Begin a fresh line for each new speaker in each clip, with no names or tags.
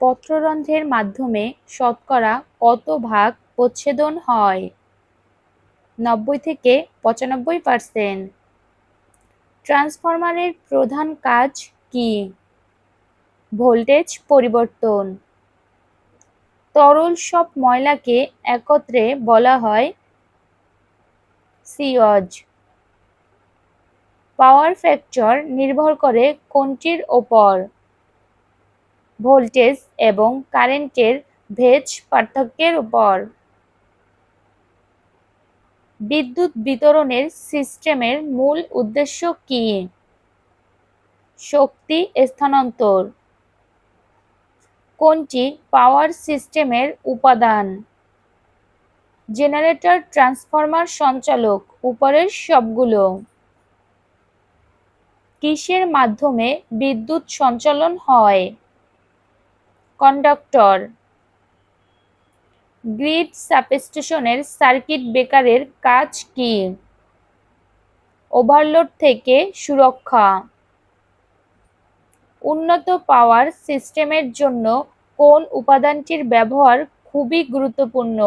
পত্ররন্ধ্রের মাধ্যমে শতকরা কত ভাগ প্রচ্ছেদন হয়? নব্বই থেকে পঁচানব্বই পার্সেন্ট। ট্রান্সফরমারের প্রধান কাজ কি? ভোল্টেজ পরিবর্তন। তরল সব ময়লাকে একত্রে বলা হয় সিওজ। পাওয়ার ফ্যাক্টর নির্ভর করে কোনটির ওপর? ভোল্টেজ এবং কারেন্টের ভেজ পার্থক্যের উপর। বিদ্যুৎ বিতরণের সিস্টেমের মূল উদ্দেশ্য কি? শক্তি স্থানান্তর। কোনটি পাওয়ার সিস্টেমের উপাদান? জেনারেটর, ট্রান্সফরমার, সঞ্চালক, উপরের সবগুলো। কিসের মাধ্যমে বিদ্যুৎ সঞ্চালন হয়? কন্ডাক্টর। গ্রিড সাবস্টেশনের সার্কিট ব্রেকারের কাজ কি? ওভারলোড থেকে সুরক্ষা। উন্নত পাওয়ার সিস্টেমের জন্য কোন উপাদানটির ব্যবহার খুবই গুরুত্বপূর্ণ?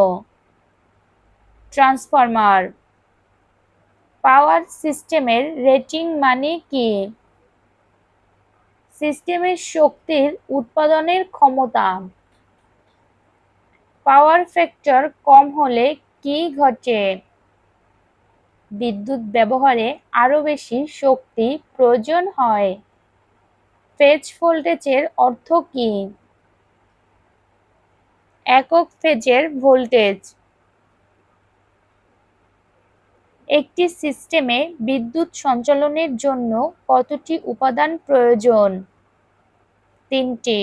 ট্রান্সফরমার। পাওয়ার সিস্টেমের রেটিং মানে কি? সিস্টেমের শক্তির উৎপাদনের ক্ষমতা। পাওয়ার ফ্যাক্টর কম হলে কি ঘটে? বিদ্যুৎ ব্যবহারে আরও বেশি শক্তি প্রয়োজন হয়। ফেজ ভোল্টেজের অর্থ কি? একক ফেজের ভোল্টেজ। একটি সিস্টেমে বিদ্যুৎ সঞ্চালনের জন্য কতটি উপাদান প্রয়োজন? তিনটি।